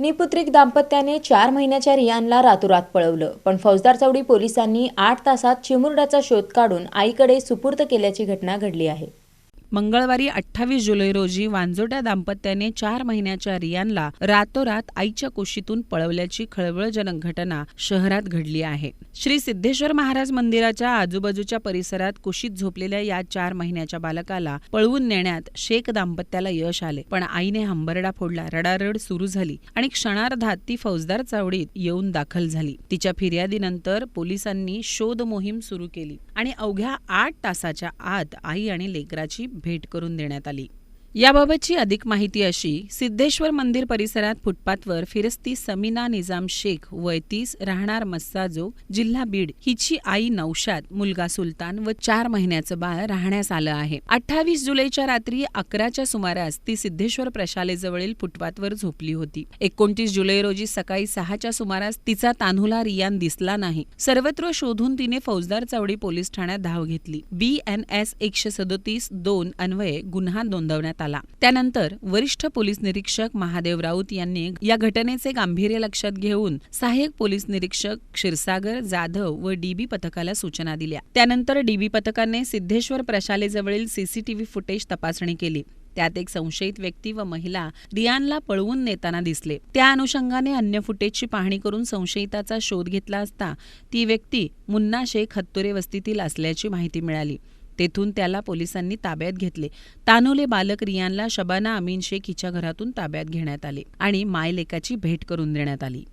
निपुत्रिक दाम्पत्याने चार महिन्याच्या रियानला रातोरात पळवलं. पण फौजदार चौडी पोलिसांनी आठ तासात चिमुरड्याचा शोध काढून आईकडे सुपूर्द केल्याची घटना घडली आहे. मंगळवारी अठ्ठावीस जुलै रोजी वांजोट्या दाम्पत्याने चार महिन्याच्या रियानला रातोरात आईच्या कुशीतून पळवल्याची खळबळजनक घटना शहरात घडली आहे. श्री सिद्धेश्वर महाराज मंदिराच्या आजूबाजूच्या परिसरात कुशीत झोपलेल्या या चार महिन्याच्या बालकाला पळवून नेण्यात शेख दाम्पत्याला यश आले पण आईने हंबरडा फोडला रडारड सुरू झाली आणि क्षणार्धात ती फौजदार चावडीत येऊन दाखल झाली. तिच्या फिर्यादीनंतर पोलिसांनी शोध मोहीम सुरू केली आणि अवघ्या आठ तासाच्या आत आई आणि लेकराची भेट करून देण्यात आली. याबाबतची अधिक माहिती अशी सिद्धेश्वर मंदिर परिसरात फुटपाथवर फिरस्ती समीना निजाम शेख वय तीस राहणार मस्साजो जिल्हा बीड हिची आई नौशाद मुलगा सुलतान व चार महिन्याचं बाळ राहण्यास आलं आहे. अठ्ठावीस जुलैच्या रात्री अकराच्या सुमारास ती सिद्धेश्वर प्रशालेजवळील फुटपाथवर झोपली होती. एकोणतीस जुलै रोजी सकाळी सहाच्या सुमारास तिचा तान्हुला रियान दिसला नाही. सर्वत्र शोधून तिने फौजदार चावडी पोलीस ठाण्यात धाव घेतली. बी एन एस एकशे सदोतीस दोन अन्वये गुन्हा नोंदवण्यात आला. त्यानंतर वरिष्ठ पोलीस निरीक्षक महादेव राऊत यांनी या घटनेचे गांभीर्य लक्षात घेऊन सहाय्यक पोलीस निरीक्षक क्षीरसागर जाधव व डीबी पथकाला सूचना दिल्या. त्यानंतर डीबी पथकाने सिद्धेश्वर प्रशालेजवळील सीसीटीव्ही फुटेज तपासणी केली. त्यात एक संशयित व्यक्ती व महिला रियानला पळवून नेताना दिसले. त्या अनुषंगाने अन्य फुटेजची पाहणी करून संशयिताचा शोध घेतला असता ती व्यक्ती मुन्ना शेख हत्तुरे वस्तीतील असल्याची माहिती मिळाली. तेथून त्याला पोलिसांनी ताब्यात घेतले. तानोले बालक रियानला शबाना अमीन शेख हिच्या घरातून ताब्यात घेण्यात आले आणि मायलेकाची भेट करून देण्यात आली.